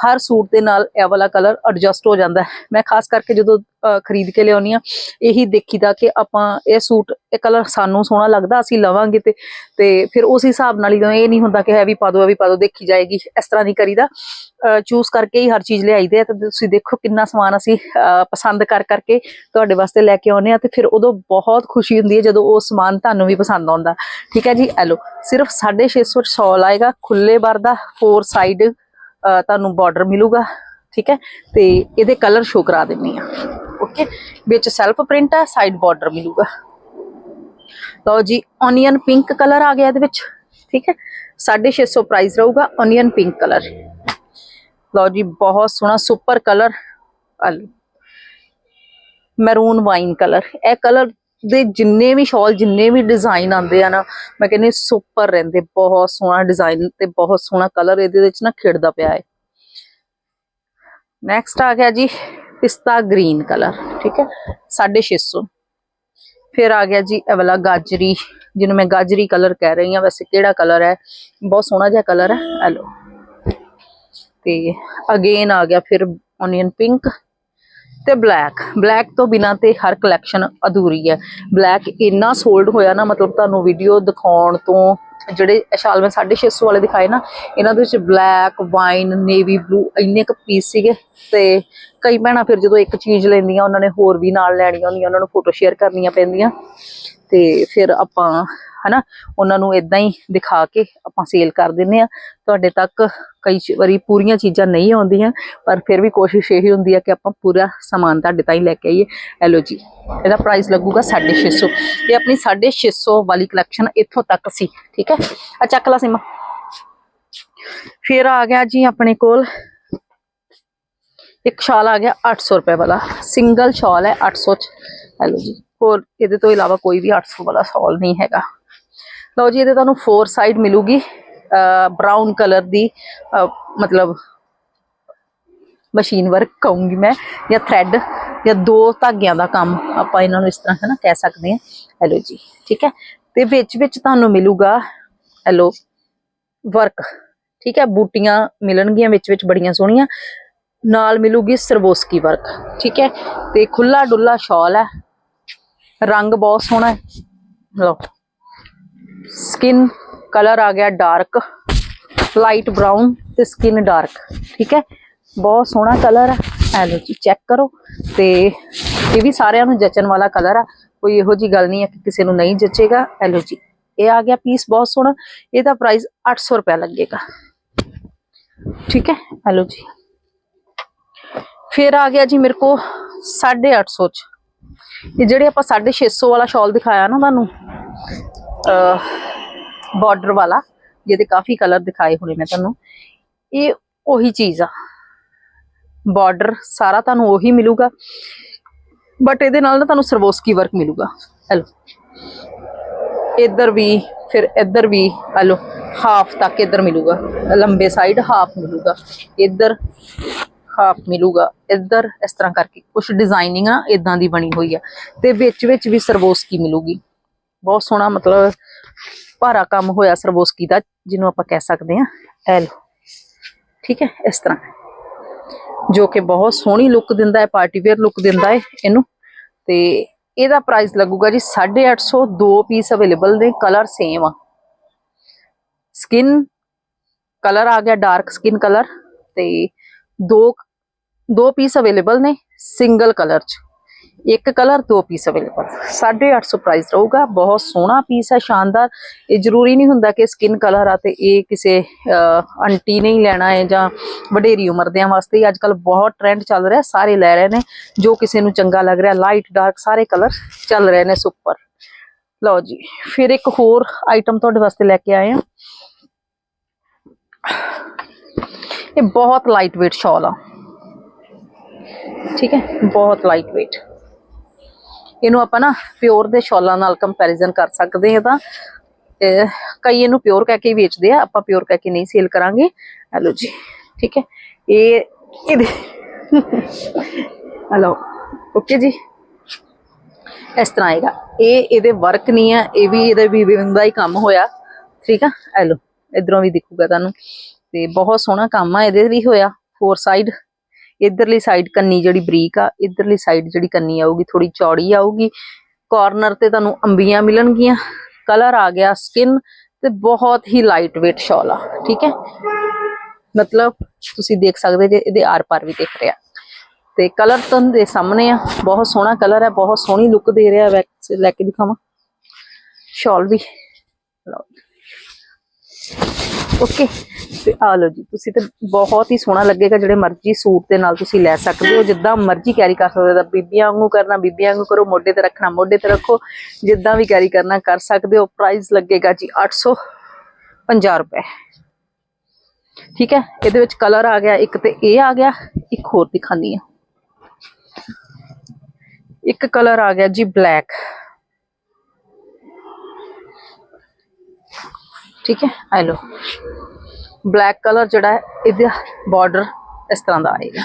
ਹਰ ਸੂਟ ਦੇ ਨਾਲ ਇਹ ਵਾਲਾ ਕਲਰ ਐਡਜਸਟ ਹੋ ਜਾਂਦਾ ਹੈ। ਮੈਂ ਖਾਸ ਕਰਕੇ ਜਦੋਂ ਖਰੀਦ ਕੇ ਲਿਆਉਣੀ ਆ ਇਹੀ ਦੇਖੀਦਾ ਕਿ ਆਪਾਂ ਇਹ ਸੂਟ ਇਹ ਕਲਰ ਸਾਨੂੰ ਸੋਹਣਾ ਲੱਗਦਾ, ਅਸੀਂ ਲਵਾਂਗੇ ਤੇ ਤੇ ਫਿਰ ਉਸ ਹਿਸਾਬ ਨਾਲ ਹੀ ਇਹ ਨਹੀਂ ਹੁੰਦਾ ਕਿ ਹੈ ਵੀ ਪਾ ਦੋ ਇਹ ਵੀ ਪਾ ਦੋ, ਦੇਖੀ ਜਾਏਗੀ, ਇਸ ਤਰ੍ਹਾਂ ਨਹੀਂ ਕਰੀਦਾ। ਚੂਜ਼ ਕਰਕੇ ਹੀ ਹਰ ਚੀਜ਼ ਲਿਆਈਦੇ ਆ ਤੇ ਤੁਸੀਂ ਦੇਖੋ ਕਿੰਨਾ ਸਮਾਨ ਅਸੀਂ ਪਸੰਦ ਕਰ ਕਰਕੇ ਤੁਹਾਡੇ ਵਾਸਤੇ ਲੈ ਕੇ ਆਉਨੇ ਆ ਤੇ ਫਿਰ ਉਦੋਂ ਬਹੁਤ ਖੁਸ਼ੀ ਹੁੰਦੀ ਹੈ ਜਦੋਂ ਉਹ ਸਮਾਨ ਤੁਹਾਨੂੰ ਵੀ ਪਸੰਦ ਆਉਂਦਾ। ਠੀਕ ਹੈ ਜੀ? ਐਲੋ ਸਿਰਫ 650 ਸ਼ਾਲ ਆਏਗਾ ਖੁੱਲੇ ਬਾਰ ਦਾ ਫੋਰ ਸਾਈਡ ਤੁਹਾਨੂੰ ਬਾਰਡਰ ਮਿਲੂਗਾ। ਠੀਕ ਹੈ? ਤੇ ਇਹਦੇ ਕਲਰ ਸ਼ੋ ਕਰਾ ਦਿੰਨੀ ਆ। ਓਕੇ ਵਿੱਚ ਸੈਲਫ ਪ੍ਰਿੰਟ ਆ ਸਾਈਡ ਬਾਰਡਰ ਮਿਲੂਗਾ। ਲਓ ਜੀ ਓਨੀਅਨ ਪਿੰਕ ਕਲਰ ਆ ਗਿਆ ਇਹਦੇ ਵਿੱਚ। ਠੀਕ ਹੈ? 650 ਪ੍ਰਾਈਸ ਰਹੂਗਾ ਓਨੀਅਨ ਪਿੰਕ ਕਲਰ ਲਓ ਜੀ, ਬਹੁਤ ਸੋਹਣਾ super colour maroon wine colour ਇਹ ਕਲਰ ਦੇ ਜਿੰਨੇ ਵੀ ਸ਼ਾਲ, ਜਿੰਨੇ ਵੀ ਡਿਜ਼ਾਈਨ ਆਉਂਦੇ ਆ ਨਾ, ਮੈਂ ਕਹਿੰਦੀ ਸੁਪਰ ਰਹਿੰਦੇ, ਬਹੁਤ ਸੋਹਣਾ ਡਿਜ਼ਾਈਨ ਤੇ ਬਹੁਤ ਸੋਹਣਾ ਕਲਰ ਇਹਦੇ ਵਿੱਚ ਨਾ ਖਿੜਦਾ ਪਿਆ ਹੈ। ਨੈਕਸਟ ਆ ਗਿਆ ਜੀ, ਪਿਸਤਾ ਗ੍ਰੀਨ ਕਲਰ ਠੀਕ ਹੈ? 650 ਫਿਰ ਆ ਗਿਆ ਜੀ, ਇਹ ਵਾਲਾ ਗਾਜਰੀ, ਜਿਹਨੂੰ ਮੈਂ ਗਾਜਰੀ ਕਲਰ ਕਹਿ ਰਹੀ ਹਾਂ, ਵੈਸੇ ਕਿਹੜਾ ਕਲਰ ਹੈ? ਬਹੁਤ ਸੋਹਣਾ ਜਿਹਾ ਕਲਰ ਹੈ, ਇਹ ਲਓ। ਤੇ ਅਗੇਨ ਆ ਗਿਆ ਫਿਰ ਓਨੀਅਨ ਪਿੰਕ ਤੇ ਬਲੈਕ ਬਲੈਕ ਤੋਂ ਬਿਨਾ ਤੇ ਹਰ ਕਲੈਕਸ਼ਨ ਅਧੂਰੀ ਹੈ। ਬਲੈਕ ਇੰਨਾ ਸੋਲਡ ਹੋਇਆ ਨਾ, ਮਤਲਬ ਤੁਹਾਨੂੰ ਵੀਡੀਓ ਦਿਖਾਉਣ ਤੋਂ ਜਿਹੜੇ ਸ਼ਾਲ ਮੈਂ 650 ਵਾਲੇ ਦਿਖਾਏ ਨਾ, ਇਹਨਾਂ ਦੇ ਵਿੱਚ ਬਲੈਕ ਵਾਈਨ ਨੇਵੀ ਬਲੂ ਇੰਨੇ ਕੁ ਪੀਸ ਸੀਗੇ। ਤੇ ਕਈ ਭੈਣਾਂ ਫਿਰ ਜਦੋਂ ਇੱਕ ਚੀਜ਼ ਲੈਂਦੀਆਂ, ਉਹਨਾਂ ਨੇ ਹੋਰ ਵੀ ਨਾਲ ਲੈਣੀਆਂ ਹੁੰਦੀਆਂ, ਉਹਨਾਂ ਨੂੰ ਫੋਟੋ ਸ਼ੇਅਰ ਕਰਨੀਆਂ ਪੈਂਦੀਆਂ। ਤੇ ਫਿਰ ਆਪਾਂ ਹਨਾ, ਉਹਨਾਂ ਨੂੰ ਇਦਾਂ ਹੀ ਦਿਖਾ ਕੇ ਆਪਾਂ ਸੇਲ ਕਰ ਦਿੰਨੇ ਆ ਤੁਹਾਡੇ ਤੱਕ ਕਈ ਵਾਰੀ ਪੂਰੀਆਂ ਚੀਜ਼ਾਂ ਨਹੀਂ ਆਉਂਦੀਆਂ, ਪਰ ਫਿਰ ਵੀ ਕੋਸ਼ਿਸ਼ ਇਹੀ ਹੁੰਦੀ ਹੈ ਕਿ ਆਪਾਂ ਪੂਰਾ ਸਮਾਨ ਤੁਹਾਡੇ ਤਾਈਂ ਲੈ ਕੇ ਆਈਏ। ਐਲੋ ਜੀ, ਇਹਦਾ ਪ੍ਰਾਈਸ ਲੱਗੂਗਾ 650 ਇਹ ਆਪਣੀ 650 ਵਾਲੀ ਕਲੈਕਸ਼ਨ ਇੱਥੋਂ ਤੱਕ ਸੀ, ਠੀਕ ਹੈ? ਆ ਚੱਕ ਲਾ ਸਿਮਾ। ਫਿਰ ਆ ਗਿਆ ਜੀ ਆਪਣੇ ਕੋਲ, ਇੱਕ ਸ਼ਾਲ ਆ ਗਿਆ 800 ਰੁਪਏ ਵਾਲਾ। ਸਿੰਗਲ ਸ਼ਾਲ ਹੈ 800 ਚ। ਇਹ ਜੀ, ਹੋਰ ਇਹਦੇ ਤੋਂ ਇਲਾਵਾ ਕੋਈ ਵੀ 800 ਵਾਲਾ ਸ਼ਾਲ ਨਹੀਂ ਹੈਗਾ। ਲਓ ਜੀ ਇਹਦੇ ਤੁਹਾਨੂੰ ਫੋਰ ਸਾਈਡ ਮਿਲੂਗੀ ਬਰਾਊਨ ਕਲਰ ਦੀ ਅਹ, ਮਤਲਬ ਮਸ਼ੀਨ ਵਰਕ ਕਹੂੰਗੀ ਮੈਂ ਜਾਂ ਥ੍ਰੈਡ ਜਾਂ ਦੋ ਧਾਗਿਆਂ ਦਾ ਕੰਮ ਆਪਾਂ ਇਹਨਾਂ ਨੂੰ ਇਸ ਤਰ੍ਹਾਂ ਹੈ ਨਾ ਕਹਿ ਸਕਦੇ ਹਾਂ। ਹੈਲੋ ਜੀ ਠੀਕ ਹੈ? ਤੇ ਵਿੱਚ ਵਿੱਚ ਤੁਹਾਨੂੰ ਮਿਲੂਗਾ ਹੈਲੋ ਵਰਕ ਠੀਕ ਹੈ? ਬੂਟੀਆਂ ਮਿਲਣਗੀਆਂ ਵਿੱਚ ਵਿੱਚ ਬੜੀਆਂ ਸੋਹਣੀਆਂ। ਨਾਲ ਮਿਲੂਗੀ ਸਰਵੋਸਕੀ ਵਰਕ ਠੀਕ ਹੈ? ਤੇ ਖੁੱਲਾ ਡੁੱਲਾ ਸ਼ਾਲ ਹੈ। ਰੰਗ ਬਹੁਤ ਸੋਹਣਾ ਹੈ। ਲਓ। ਸਕਿਨ ਕਲਰ ਆ ਗਿਆ ਡਾਰਕ ਲਾਈਟ ਬਰਾਊਨ ਤੇ ਸਕਿਨ ਡਾਰਕ ਠੀਕ ਹੈ? ਬਹੁਤ ਸੋਹਣਾ ਕਲਰ ਆ। ਐ ਲਓ ਜੀ ਚੈੱਕ ਕਰੋ ਤੇ ਇਹ ਵੀ ਸਾਰਿਆਂ ਨੂੰ ਜਚਣ ਵਾਲਾ ਕਲਰ ਆ। ਕੋਈ ਇਹੋ ਜੀ ਗੱਲ ਨਹੀਂ ਹੈ ਕਿ ਕਿਸੇ ਨੂੰ ਨਹੀਂ ਜਚੇਗਾ। ਐ ਲਓ ਜੀ, ਇਹ ਆ ਗਿਆ ਪੀਸ ਬਹੁਤ ਸੋਹਣਾ। ਇਹਦਾ ਪ੍ਰਾਈਸ 800 ਰੁਪਏ ਲੱਗੇਗਾ। ਠੀਕ ਹੈ? ਐ ਲਓ ਜੀ। ਫਿਰ ਆ ਗਿਆ ਜੀ ਮੇਰੇ ਕੋ 850 ਚ। ਇਹ ਜਿਹੜੇ ਆਪਾਂ 650 ਵਾਲਾ ਸ਼ਾਲ ਦਿਖਾਇਆ ਨਾ ਤੁਹਾਨੂੰ ਬਾਰਡਰ ਵਾਲਾ, ਜਿਹਦੇ ਕਾਫੀ ਕਲਰ ਦਿਖਾਏ ਹੋਣੇ ਮੈਂ ਤੁਹਾਨੂੰ। ਇਹ ਉਹੀ ਚੀਜ਼ ਆ। ਬਾਰਡਰ ਸਾਰਾ ਤੁਹਾਨੂੰ ਉਹੀ ਮਿਲੂਗਾ। ਬਟ ਇਹਦੇ ਨਾਲ ਨਾ ਤੁਹਾਨੂੰ ਸਰਵੋਸਕੀ ਵਰਕ ਮਿਲੂਗਾ। ਹੈਲੋ ਇੱਧਰ ਵੀ, ਫਿਰ ਇੱਧਰ ਵੀ ਹੈਲੋ ਹਾਫ ਤੱਕ ਇੱਧਰ ਮਿਲੂਗਾ। ਲੰਬੇ ਸਾਈਡ ਹਾਫ ਮਿਲੂਗਾ। ਇੱਧਰ ਹਾਫ ਮਿਲੂਗਾ। ਇੱਧਰ ਇਸ ਤਰ੍ਹਾਂ ਕਰਕੇ। ਕੁਝ ਡਿਜ਼ਾਈਨਿੰਗ ਆ ਇਦਾਂ ਦੀ ਬਣੀ ਹੋਈ ਆ। ਤੇ ਵਿੱਚ ਵਿੱਚ ਵੀ ਸਰਵੋਸਕੀ ਮਿਲੂਗੀ। ਬਹੁਤ ਸੋਹਣਾ ਮਤਲਬ ਭਾਰਾ ਕੰਮ ਹੋਇਆ ਸਰਵੋਸਕੀ ਦਾ, ਜਿਹਨੂੰ ਆਪਾਂ ਕਹਿ ਸਕਦੇ ਹਾਂ, ਐਲ। ਠੀਕ ਹੈ, ਇਸ ਤਰ੍ਹਾਂ। ਜੋ ਕਿ ਬਹੁਤ ਸੋਹਣੀ ਲੁੱਕ ਦਿੰਦਾ ਹੈ ਪਾਰਟੀ ਵੇਅਰ ਲੁੱਕ ਦਿੰਦਾ ਹੈ ਇਹਨੂੰ। ਤੇ ਇਹਦਾ ਪ੍ਰਾਈਸ ਲੱਗੂਗਾ ਜੀ 850 ਦੋ ਪੀਸ ਅਵੇਲੇਬਲ ਨੇ ਕਲਰ ਸੇਮ ਆ। ਸਕਿਨ ਕਲਰ ਆ ਗਿਆ ਡਾਰਕ ਸਕਿਨ ਕਲਰ ਤੇ ਦੋ ਦੋ ਪੀਸ ਅਵੇਲੇਬਲ ਨੇ ਸਿੰਗਲ ਕਲਰ ਚ। ਇੱਕ ਕਲਰ, ਦੋ ਪੀਸ ਅਵੇਲੇਬਲ। 850 ਪ੍ਰਾਈਸ ਰਹੂਗਾ। ਬਹੁਤ ਸੋਹਣਾ ਪੀਸ ਹੈ, ਸ਼ਾਨਦਾਰ। ਇਹ ਜ਼ਰੂਰੀ ਨਹੀਂ ਹੁੰਦਾ ਕਿ ਸਕਿਨ ਕਲਰ ਆ ਤੇ ਇਹ ਕਿਸੇ ਆਂਟੀ ਨੇ ਹੀ ਲੈਣਾ ਹੈ ਜਾਂ ਵਡੇਰੀ ਉਮਰ ਦਿਆਂ ਵਾਸਤੇ। ਅੱਜ ਅੱਜਕੱਲ ਬਹੁਤ ਟ੍ਰੈਂਡ ਚੱਲ ਰਿਹਾ, ਸਾਰੇ ਲੈ ਰਹੇ ਨੇ। ਜੋ ਕਿਸੇ ਨੂੰ ਚੰਗਾ ਲੱਗ ਰਿਹਾ ਲਾਈਟ ਡਾਰਕ ਸਾਰੇ ਕਲਰ ਚੱਲ ਰਹੇ ਨੇ ਸੁਪਰ ਲਓ ਜੀ, ਫਿਰ ਇੱਕ ਹੋਰ ਆਈਟਮ ਤੁਹਾਡੇ ਵਾਸਤੇ ਲੈ ਕੇ ਆਏ ਆ ਇਹ ਬਹੁਤ ਲਾਈਟ weight ਸ਼ਾਲ ਆ। ਠੀਕ ਹੈ, ਬਹੁਤ ਲਾਈਟ weight ਇਹਨੂੰ ਆਪਾਂ ਨਾ ਪਿਓਰ ਦੇ ਸ਼ਾਲਾਂ ਨਾਲ ਕੰਪੈਰੀਜ਼ਨ ਕਰ ਸਕਦੇ ਹਾਂ ਤਾਂ। ਕਈ ਇਹਨੂੰ ਪਿਓਰ ਕਹਿ ਕੇ ਵੇਚਦੇ ਆ, ਆਪਾਂ ਪਿਓਰ ਕਹਿ ਕੇ ਨਹੀਂ ਸੇਲ ਕਰਾਂਗੇ। ਹਲੋ ਜੀ, ਠੀਕ ਹੈ। ਇਹ ਇਹਦੇ ਹਲੋ ਓਕੇ ਜੀ। ਇਸ ਤਰ੍ਹਾਂ ਆਏਗਾ। ਇਹ ਇਹਦੇ ਵਰਕ ਨਹੀਂ ਆ ਇਹ ਵੀ ਇਹਦੇ ਵੀਵਿੰਗ ਦਾ ਹੀ ਕੰਮ ਹੋਇਆ। ਠੀਕ ਆ? ਇਹ ਲੋ ਇਧਰੋਂ ਵੀ ਦਿਖੂਗਾ ਤੁਹਾਨੂੰ। ਤੇ ਬਹੁਤ ਸੋਹਣਾ ਕੰਮ ਆ, ਇਹਦੇ ਵੀ ਹੋਇਆ ਫੋਰ ਸਾਈਡ ਇਧਰਲੀ ਸਾਈਡ ਕੰਨੀ ਜਿਹੜੀ ਬਰੀਕ ਆ, ਇਧਰਲੀ ਸਾਈਡ ਜਿਹੜੀ ਕੰਨੀ ਆਊਗੀ ਥੋੜੀ ਚੌੜੀ ਆਊਗੀ ਕਾਰਨਰ ਤੇ ਤੁਹਾਨੂੰ ਅੰਬੀਆਂ ਮਿਲਣਗੀਆਂ ਕਲਰ ਆ ਗਿਆ ਸਕਿਨ ਤੇ ਬਹੁਤ ਹੀ ਲਾਈਟ weight ਸ਼ਾਲ ਆ, ਠੀਕ ਹੈ? ਮਤਲਬ ਤੁਸੀਂ ਦੇਖ ਸਕਦੇ ਜੇ ਇਹਦੇ ਆਰ ਪਾਰ ਵੀ ਦਿਖ ਰਿਹਾ। ਤੇ ਕਲਰ ਤੁਹਾਨੂੰ ਦੇ ਸਾਹਮਣੇ ਆ, ਬਹੁਤ ਸੋਹਣਾ ਕਲਰ ਹੈ, ਬਹੁਤ ਸੋਹਣੀ ਲੁੱਕ ਦੇ ਰਿਹਾ ਵੈਕਸ ਲੈ ਕੇ ਦਿਖਾਵਾਂ। ਸ਼ਾਲ ਵੀ। ਲਓ। ਓਕੇ ਤੇ ਆ ਲਓ ਜੀ, ਤੁਸੀਂ ਤੇ ਬਹੁਤ ਹੀ ਸੋਹਣਾ ਲੱਗੇਗਾ ਜਿਹੜੇ ਮਰਜ਼ੀ ਸੂਟ ਦੇ ਨਾਲ ਤੁਸੀਂ ਲੈ ਸਕਦੇ ਹੋ, ਜਿੱਦਾਂ ਮਰਜ਼ੀ ਕੈਰੀ ਕਰ ਸਕਦੇ ਹੋ ਬੀਬੀਆਂ ਵਾਂਗੂ ਕਰਨਾ, ਬੀਬੀਆਂ ਵਾਂਗੂ ਕਰੋ, ਮੋਢੇ ਤੇ ਰੱਖਣਾ, ਮੋਢੇ ਤੇ ਰੱਖੋ, ਜਿੱਦਾਂ ਵੀ ਕੈਰੀ ਕਰਨਾ ਕਰ ਸਕਦੇ ਹੋ ਪ੍ਰਾਈਸ ਲੱਗੇਗਾ ਜੀ 850 ਰੁਪਏ। ਠੀਕ ਹੈ, ਇਹਦੇ ਵਿੱਚ ਕਲਰ ਆ ਗਿਆ, ਇੱਕ ਤੇ ਇਹ ਆ ਗਿਆ, ਇੱਕ ਹੋਰ ਦਿਖਾਉਂਦੀ ਆ ਇੱਕ ਕਲਰ ਆ ਗਿਆ ਜੀ ਬਲੈਕ ਠੀਕ ਹੈ ਆ ਲੋ ਬਲੈਕ ਕਲਰ ਜਿਹੜਾ ਹੈ, ਇਹਦਾ ਬਾਰਡਰ ਇਸ ਤਰ੍ਹਾਂ ਦਾ ਆਏਗਾ।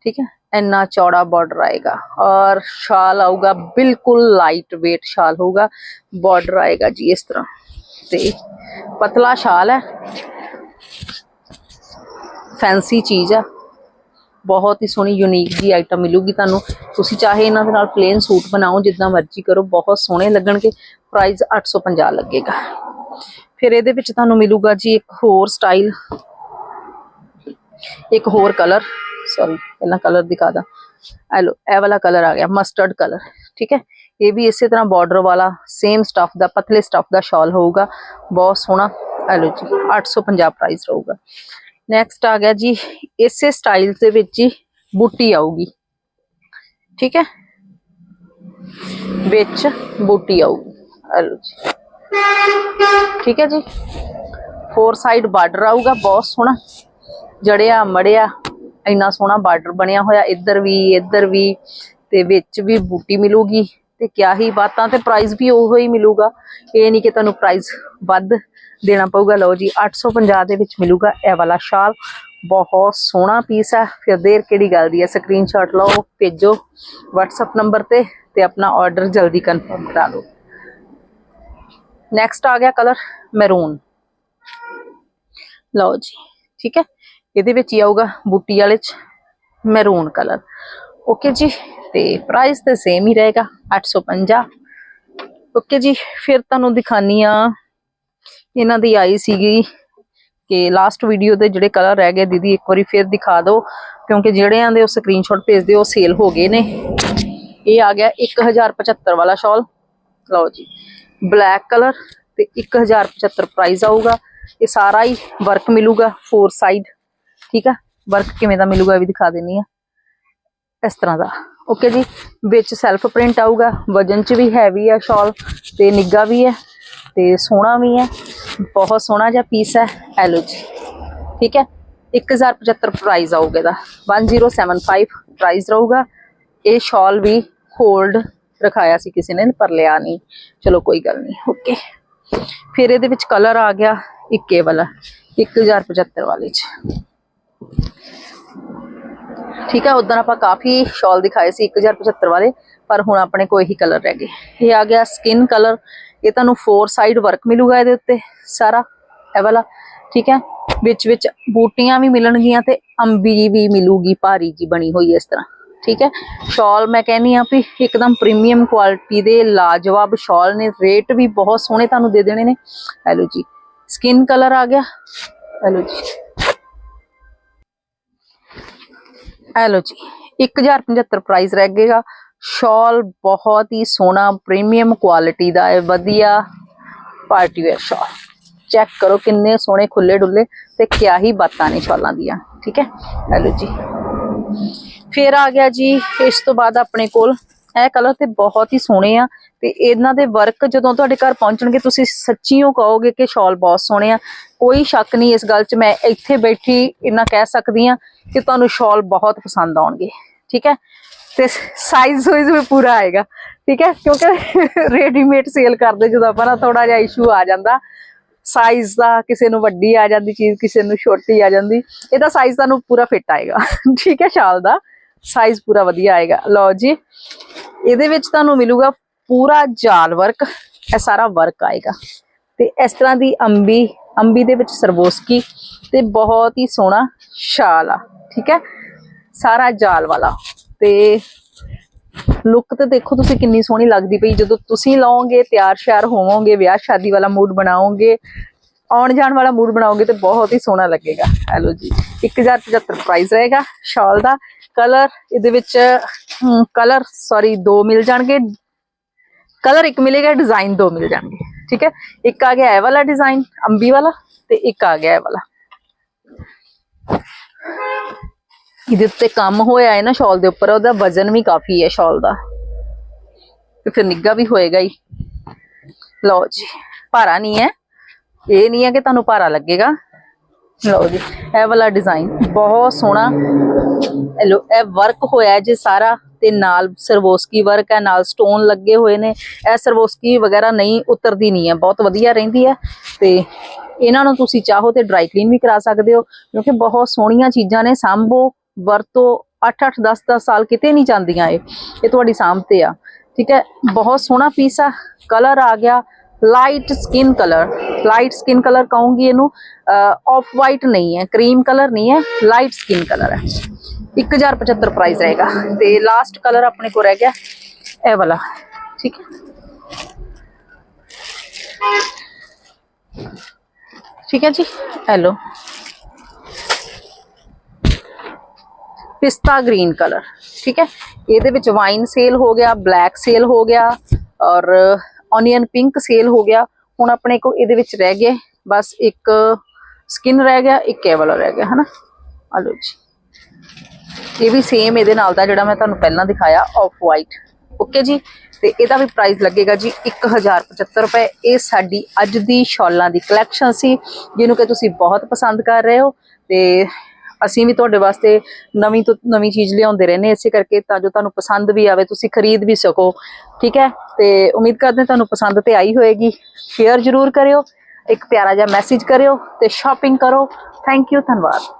ਠੀਕ ਹੈ? ਇੰਨਾ ਚੌੜਾ ਬਾਰਡਰ ਆਏਗਾ ਔਰ ਸ਼ਾਲ ਆਊਗਾ, ਬਿਲਕੁਲ ਲਾਈਟ weight ਸ਼ਾਲ ਹੋਊਗਾ ਬਾਰਡਰ ਆਏਗਾ ਜੀ ਇਸ ਤਰ੍ਹਾਂ। ਤੇ ਪਤਲਾ ਸ਼ਾਲ ਹੈ। ਫੈਂਸੀ ਚੀਜ਼ ਆ ਬਹੁਤ ਹੀ ਸੋਹਣੀ ਯੂਨੀਕ ਜੀ ਆਈਟਮ ਮਿਲੂਗੀ ਤੁਹਾਨੂੰ। ਤੁਸੀਂ ਚਾਹੇ ਇਹਨਾਂ ਦੇ ਨਾਲ ਪਲੇਨ ਸੂਟ ਬਣਾਓ, ਜਿੱਦਾਂ ਮਰਜ਼ੀ ਕਰੋ, ਬਹੁਤ ਸੋਹਣੇ ਲੱਗਣਗੇ। ਪ੍ਰਾਈਸ 850 ਲੱਗੇਗਾ। ਫਿਰ ਇਹਦੇ ਵਿੱਚ ਤੁਹਾਨੂੰ ਮਿਲੂਗਾ ਜੀ ਇੱਕ ਹੋਰ ਸਟਾਈਲ ਇੱਕ ਹੋਰ ਕਲਰ ਸੌਰੀ ਪਹਿਲਾਂ ਕਲਰ ਦਿਖਾ ਦਾਂ। ਇਹ ਲੋ ਇਹ ਵਾਲਾ ਕਲਰ ਆ ਗਿਆ ਮਸਟਰਡ ਕਲਰ ਠੀਕ ਹੈ? ਇਹ ਵੀ ਇਸੇ ਤਰ੍ਹਾਂ ਬਾਰਡਰ ਵਾਲਾ ਸੇਮ ਸਟਫ ਦਾ, ਪਤਲੇ ਸਟਫ ਦਾ ਸ਼ਾਲ ਹੋਊਗਾ। ਬਹੁਤ ਸੋਹਣਾ। ਇਹ ਲੋ ਜੀ 850 ਪ੍ਰਾਈਸ ਰਹੂਗਾ। ਨੈਕਸਟ ਆ ਗਿਆ ਜੀ, ਇਸੇ ਸਟਾਈਲ ਦੇ ਵਿੱਚ ਜੀ ਬੂਟੀ ਆਊਗੀ। ਠੀਕ ਹੈ? ਵਿੱਚ ਬੂਟੀ ਆਊਗੀ। ਇਹ ਲੋ ਜੀ। ਠੀਕ ਹੈ ਜੀ। ਫੋਰ ਸਾਈਡ ਬਾਰਡਰ ਆਊਗਾ, ਬਹੁਤ ਸੋਹਣਾ। ਜੜਿਆ, ਮੜਿਆ, ਇੰਨਾ ਸੋਹਣਾ ਬਾਰਡਰ ਬਣਿਆ ਹੋਇਆ। ਇੱਧਰ ਵੀ ਇੱਧਰ ਵੀ, ਤੇ ਵਿੱਚ ਵੀ ਬੂਟੀ ਮਿਲੂਗੀ। ਤੇ ਕਿਆ ਹੀ ਬਾਤਾਂ, ਤੇ ਪ੍ਰਾਈਸ ਵੀ ਉਹੋ ਹੀ ਮਿਲੂਗਾ। ਇਹ ਨਹੀਂ ਕਿ ਤੁਹਾਨੂੰ ਪ੍ਰਾਈਸ ਵੱਧ ਦੇਣਾ ਪਊਗਾ। ਲਓ ਜੀ 850 ਦੇ ਵਿੱਚ ਮਿਲੂਗਾ ਇਹ ਵਾਲਾ ਸ਼ਾਲ। ਬਹੁਤ ਸੋਹਣਾ ਪੀਸ ਹੈ। ਫਿਰ ਦੇਰ ਕਿਹੜੀ ਗੱਲ ਦੀ ਹੈ? ਸਕਰੀਨਸ਼ਾਟ ਲਓ, ਭੇਜੋ WhatsApp ਨੰਬਰ ਤੇ ਤੇ ਆਪਣਾ ਆਰਡਰ ਜਲਦੀ ਕਨਫਰਮ ਕਰਾ ਲਓ ਨੈਕਸਟ ਆ ਗਿਆ ਕਲਰ ਮੈਰੂਨ ਲਓ ਜੀ, ਠੀਕ ਹੈ? ਇਹਦੇ ਵਿੱਚ ਹੀ ਆਊਗਾ ਬੂਟੀ ਵਾਲੇ ਚ ਮੈਰੂਨ ਕਲਰ ਓਕੇ ਜੀ, ਤੇ ਪ੍ਰਾਈਸ ਤੇ ਸੇਮ ਹੀ ਰਹੇਗਾ 850 ਓਕੇ ਜੀ, ਫਿਰ ਤੁਹਾਨੂੰ ਦਿਖਾਨੀ ਆ, ਇਹਨਾਂ ਦੀ ਆਈ ਸੀਗੀ ਕਿ ਲਾਸਟ ਵੀਡੀਓ ਦੇ ਜਿਹੜੇ ਕਲਰ ਰਹਿ ਗਏ, ਦੀਦੀ ਇੱਕ ਵਾਰੀ ਫਿਰ ਦਿਖਾ ਦਿਓ, ਕਿਉਂਕਿ ਜਿਹੜਿਆਂ ਦੇ ਉਹ ਸਕਰੀਨਸ਼ਾਟ ਭੇਜਦੇ ਉਹ ਸੇਲ ਹੋ ਗਏ ਨੇ। ਇਹ ਆ ਗਿਆ 1075 ਵਾਲਾ ਸ਼ਾਲ ਲਓ ਜੀ ਬਲੈਕ ਕਲਰ ਤੇ 1075 ਪ੍ਰਾਈਸ ਆਊਗਾ। ਇਹ ਸਾਰਾ ਹੀ ਵਰਕ ਮਿਲੂਗਾ ਫੋਰ ਸਾਈਡ ਠੀਕ ਆ? ਵਰਕ ਕਿਵੇਂ ਦਾ ਮਿਲੂਗਾ ਇਹ ਵੀ ਦਿਖਾ ਦੇਣੀ ਆ। ਇਸ ਤਰ੍ਹਾਂ ਦਾ। ਓਕੇ ਜੀ, ਵਿੱਚ ਸੈਲਫ ਪ੍ਰਿੰਟ ਆਊਗਾ, ਵਜਨ ਚ ਵੀ ਹੈਵੀ ਆ ਸ਼ਾਲ ਤੇ ਨਿੱਗਾ ਵੀ ਹੈ ਤੇ ਸੋਹਣਾ ਵੀ ਹੈ, ਬਹੁਤ ਸੋਹਣਾ ਜਿਹਾ ਪੀਸ ਹੈ ਐਲੋ ਜੀ। ਠੀਕ ਹੈ? 1075 ਪ੍ਰਾਈਸ ਆਊਗਾ ਇਹਦਾ। 1075 ਪ੍ਰਾਈਸ ਰਹੂਗਾ। ਇਹ ਸ਼ਾਲ ਵੀ ਹੋਲਡ ਰਖਾਇਆ ਸੀ ਕਿਸੇ ਨੇ, ਪਰ ਲਿਆ ਨਹੀਂ। ਚਲੋ ਕੋਈ ਗੱਲ ਨਹੀਂ ਓਕੇ ਫਿਰ ਇਹਦੇ ਵਿੱਚ ਕਲਰ ਆ ਗਿਆ ਇੱਕੇ ਵਾਲਾ 1075 ਵਾਲੇ ਚ। ਠੀਕ ਹੈ ਉਦੋਂ ਆਪਾਂ ਕਾਫੀ ਸ਼ਾਲ ਦਿਖਾਏ ਸੀ 1075 ਵਾਲੇ, ਪਰ ਹੁਣ ਆਪਣੇ ਕੋਲ ਇਹੀ ਕਲਰ ਰਹਿ ਗਏ। ਇਹ ਆ ਗਿਆ ਸਕਿਨ ਕਲਰ ਇਹ ਤੁਹਾਨੂੰ ਫੋਰ ਸਾਈਡ ਵਰਕ ਮਿਲੂਗਾ ਇਹਦੇ ਉੱਤੇ, ਸਾਰਾ, ਇਹ ਵਾਲਾ, ਠੀਕ ਹੈ ਵਿੱਚ ਵਿੱਚ ਬੂਟੀਆਂ ਵੀ ਮਿਲਣਗੀਆਂ ਤੇ ਅੰਬੀ ਵੀ ਮਿਲੂਗੀ, ਭਾਰੀ ਜੀ ਬਣੀ ਹੋਈ ਇਸ ਤਰ੍ਹਾਂ। ਠੀਕ ਹੈ? ਸ਼ਾਲ ਮੈਂ ਕਹਿੰਨੀ ਆ ਵੀ ਇੱਕਦਮ ਪ੍ਰੀਮੀਅਮ ਕੁਆਲਿਟੀ ਦੇ ਲਾਜਵਾਬ ਸ਼ਾਲ ਨੇ ਰੇਟ ਵੀ ਬਹੁਤ ਸੋਹਣੇ ਤੁਹਾਨੂੰ ਦੇ ਦੇਣੇ ਨੇ। ਹੈਲੋ ਜੀ ਸਕਿਨ ਕਲਰ ਆ ਗਿਆ। ਹੈਲੋ ਜੀ। ਹੈਲੋ ਜੀ 1075 ਪ੍ਰਾਈਸ ਗਏਗਾ। ਸ਼ਾਲ ਬਹੁਤ ਹੀ ਸੋਹਣਾ ਪ੍ਰੀਮੀਅਮ ਕੁਆਲਿਟੀ ਦਾ ਹੈ, ਵਧੀਆ ਪਾਰਟੀ ਵੇਅਰ ਸ਼ਾਲ। ਚੈੱਕ ਕਰੋ ਕਿੰਨੇ ਸੋਹਣੇ ਖੁੱਲੇ ਡੁੱਲੇ ਤੇ ਕਿਆ ਹੀ ਬਾਤਾਂ ਨੇ ਸ਼ਾਲਾਂ ਦੀਆਂ, ਠੀਕ ਹੈ? ਹੈਲੋ ਜੀ। ਫਿਰ ਆ ਗਿਆ ਜੀ ਇਸ ਤੋਂ ਬਾਅਦ ਆਪਣੇ ਕੋਲ। ਇਹ ਕਲਰ ਤੇ ਬਹੁਤ ਹੀ ਸੋਹਣੇ ਆ ਤੇ ਇਹਨਾਂ ਦੇ ਵਰਕ ਜਦੋਂ ਤੁਹਾਡੇ ਘਰ ਪਹੁੰਚਣਗੇ, ਤੁਸੀਂ ਸੱਚੀ ਸੱਚੀਓ ਕਹੋਗੇ ਕਿ ਸ਼ਾਲ ਬਹੁਤ ਸੋਹਣੇ ਆ। ਕੋਈ ਸ਼ੱਕ ਨਹੀਂ ਇਸ ਗੱਲ 'ਚ ਮੈਂ ਇੱਥੇ ਬੈਠੀ ਇੰਨਾ ਕਹਿ ਸਕਦੀ ਆ ਕਿ ਤੁਹਾਨੂੰ ਸ਼ਾਲ ਬਹੁਤ ਪਸੰਦ ਆਉਣਗੇ। ਠੀਕ ਹੈ? ਤੇ ਸਾਈਜ਼ ਸੁਈਜ਼ ਵੀ ਪੂਰਾ ਆਏਗਾ। ਠੀਕ ਹੈ? ਕਿਉਂਕਿ ਰੈਡੀਮੇਡ ਸੇਲ ਕਰਦੇ ਜਦੋਂ ਆਪਾਂ ਨਾ ਥੋੜਾ ਜਿਹਾ ਇਸ਼ੂ ਆ ਜਾਂਦਾ। ਸਾਈਜ਼ ਦਾ ਕਿਸੇ ਨੂੰ ਵੱਡੀ ਆ ਜਾਂਦੀ, ਚੀਜ਼ ਕਿਸੇ ਨੂੰ ਛੋਟੀ ਆ ਜਾਂਦੀ। ਇਹਦਾ ਸਾਈਜ਼ ਤੁਹਾਨੂੰ ਪੂਰਾ ਫਿੱਟ ਆਏਗਾ। ਠੀਕ ਹੈ? ਸ਼ਾਲ ਦਾ। ਸਾਈਜ਼ ਪੂਰਾ ਵਧੀਆ ਆਏਗਾ। ਲਓ ਜੀ, ਇਹਦੇ ਵਿੱਚ ਤੁਹਾਨੂੰ ਮਿਲੂਗਾ ਪੂਰਾ ਜਾਲ ਵਰਕ ਇਹ ਸਾਰਾ ਵਰਕ ਆਏਗਾ। ਤੇ ਇਸ ਤਰ੍ਹਾਂ ਦੀ ਅੰਬੀ ਅੰਬੀ ਦੇ ਵਿੱਚ ਸਰਬੋਸਕੀ ਤੇ ਬਹੁਤ ਹੀ ਸੋਹਣਾ ਸ਼ਾਲ ਆ, ਠੀਕ ਹੈ? ਸਾਰਾ ਜਾਲ ਵਾਲਾ। ਤੇ ਲੁੱਕ ਤੇ ਦੇਖੋ ਤੁਸੀਂ ਕਿੰਨੀ ਸੋਹਣੀ ਲੱਗਦੀ ਪਈ। ਜਦੋਂ ਤੁਸੀਂ ਲਾਓਗੇ ਤਿਆਰ ਸ਼ਿਆਰ ਹੋਵੋਗੇ ਵਿਆਹ ਸ਼ਾਦੀ ਵਾਲਾ ਮੂਡ ਬਣਾਓਗੇ ਆਉਣ ਜਾਣ ਵਾਲਾ ਮੂਡ ਬਣਾਓਗੇ ਤੇ ਬਹੁਤ ਹੀ ਸੋਹਣਾ ਲੱਗੇਗਾ। ਹੈਲੋ ਜੀ। 1075 ਪ੍ਰਾਈਸ ਰਹੇਗਾ ਸ਼ਾਲ ਦਾ। ਕਲਰ ਇਹਦੇ ਵਿੱਚ ਕਲਰ ਸੌਰੀ ਦੋ ਮਿਲ ਜਾਣਗੇ। ਕਲਰ ਇੱਕ ਮਿਲੇਗਾ ਡਿਜ਼ਾਈਨ ਦੋ ਮਿਲ ਜਾਣਗੇ। ਠੀਕ ਹੈ? ਇੱਕ ਆ ਗਿਆ ਇਹ ਵਾਲਾ ਡਿਜ਼ਾਈਨ ਅੰਬੀ ਵਾਲਾ, ਤੇ ਇੱਕ ਆ ਗਿਆ ਇਹ ਵਾਲਾ। ਇਹਦੇ ਉੱਤੇ ਕੰਮ ਹੋਇਆ ਹੈ ਨਾ ਸ਼ਾਲ ਦੇ ਉੱਪਰ, ਉਹਦਾ ਵਜ਼ਨ ਵੀ ਕਾਫੀ ਹੈ ਸ਼ਾਲ ਦਾ। ਤੇ ਫਿਰ ਨਿੱਗਾ ਵੀ ਹੋਏਗਾ ਹੀ। ਲਓ ਜੀ, ਭਾਰਾ ਨਹੀਂ ਹੈ। ਇਹ ਨਹੀਂ ਹੈ ਕਿ ਤੁਹਾਨੂੰ ਭਾਰਾ ਲੱਗੇਗਾ। ਲਓ ਜੀ, ਇਹ ਵਾਲਾ ਡਿਜ਼ਾਈਨ ਬਹੁਤ ਸੋਹਣਾ। ਲੋ ਇਹ ਵਰਕ ਹੋਇਆ ਹੈ ਸਾਰਾ ਤੇ ਨਾਲ ਸਰਵੋਸਕੀ ਵਰਕ ਹੈ, ਨਾਲ ਸਟੋਨ ਲੱਗੇ ਹੋਏ ਨੇ। ਇਹ ਸਰਵੋਸਕੀ ਵਗੈਰਾ ਨਹੀਂ ਉਤਰਦੀ ਨਹੀਂ ਹੈ, ਬਹੁਤ ਵਧੀਆ ਰਹਿੰਦੀ ਹੈ। ਤੇ ਇਹਨਾਂ ਨੂੰ ਤੁਸੀਂ ਚਾਹੋ ਤੇ ਡਰਾਈ ਕਲੀਨ ਵੀ ਕਰਾ ਸਕਦੇ ਹੋ, ਕਿਉਂਕਿ ਬਹੁਤ ਸੋਹਣੀਆਂ ਚੀਜ਼ਾਂ ਨੇ। ਸਾਂਭੋ, ਵਰਤੋ 8-8 10-10 ਸਾਲ ਕਿਤੇ ਨਹੀਂ ਜਾਂਦੀਆਂ ਇਹ। ਇਹ ਤੁਹਾਡੀ ਸਾਂਭ ਤੇ ਆ। ਠੀਕ ਹੈ, ਬਹੁਤ ਸੋਹਣਾ ਪੀਸ ਆ। ਕਲਰ ਆ ਗਿਆ। Light skin colour light skin colour ਕਹੂੰਗੀ ਇਹਨੂੰ ਆਫ ਵਾਈਟ ਨਹੀਂ ਹੈ ਕਰੀਮ ਕਲਰ ਨਹੀਂ ਹੈ ਲਾਈਟ ਸਕਿਨ ਕਲਰ ਹੈ 1075 ਪ੍ਰਾਈਸ ਰਹੇਗਾ ਤੇ ਲਾਸਟ ਕਲਰ ਆਪਣੇ ਕੋਲ ਰਹਿ ਗਿਆ ਇਹ ਵਾਲਾ ਠੀਕ ਹੈ ਠੀਕ ਹੈ ਜੀ ਹੈਲੋ ਪਿਸਤਾ ਗ੍ਰੀਨ ਕਲਰ ਠੀਕ ਹੈ ਇਹਦੇ ਵਿੱਚ ਵਾਈਨ ਸੇਲ ਹੋ ਗਿਆ ਬਲੈਕ ਸੇਲ ਹੋ ਗਿਆ ਔਰ ਔਨੀਅਨ ਪਿੰਕ ਸੇਲ ਹੋ ਗਿਆ। ਹੁਣ ਆਪਣੇ ਕੋਲ ਇਹਦੇ ਵਿੱਚ ਰਹਿ ਗਏ ਬਸ ਇੱਕ ਸਕਿਨ ਰਹਿ ਗਿਆ, ਇੱਕ ਇਹ ਵਾਲਾ ਰਹਿ ਗਿਆ, ਹਨਾ? ਆ ਲਓ ਜੀ। ਇਹ ਵੀ ਸੇਮ ਇਹਦੇ ਨਾਲ ਦਾ ਜਿਹੜਾ ਮੈਂ ਤੁਹਾਨੂੰ ਪਹਿਲਾਂ ਦਿਖਾਇਆ ਆਫ ਵਾਈਟ ਓਕੇ ਜੀ? ਤੇ ਇਹਦਾ ਵੀ ਪ੍ਰਾਈਸ ਲੱਗੇਗਾ ਜੀ 1075 ਰੁਪਏ। ਇਹ ਸਾਡੀ ਅੱਜ ਦੀ ਸ਼ਾਲਾਂ ਦੀ ਕਲੈਕਸ਼ਨ ਸੀ, ਜਿਹਨੂੰ ਕਿ ਤੁਸੀਂ ਬਹੁਤ ਪਸੰਦ ਕਰ ਰਹੇ ਹੋ। ਤੇ ਅਸੀਂ ਵੀ ਤੁਹਾਡੇ ਵਾਸਤੇ ਨਵੀਂ ਤੋਂ ਨਵੀਂ ਚੀਜ਼ ਲਿਆਉਂਦੇ ਰਹਿੰਦੇ ਇਸੇ ਕਰਕੇ ਤਾਂ ਜੋ ਤੁਹਾਨੂੰ ਪਸੰਦ ਵੀ ਆਵੇ, ਤੁਸੀਂ ਖਰੀਦ ਵੀ ਸਕੋ, ਠੀਕ ਹੈ? ਤੇ ਉਮੀਦ ਕਰਦੇ ਤੁਹਾਨੂੰ ਪਸੰਦ ਤੇ ਆਈ ਹੋਏਗੀ। ਸ਼ੇਅਰ ਜ਼ਰੂਰ ਕਰਿਓ, ਇੱਕ ਪਿਆਰਾ ਜਿਹਾ ਮੈਸੇਜ ਕਰਿਓ ਤੇ ਸ਼ਾਪਿੰਗ ਕਰੋ। ਥੈਂਕ ਯੂ ਧੰਨਵਾਦ।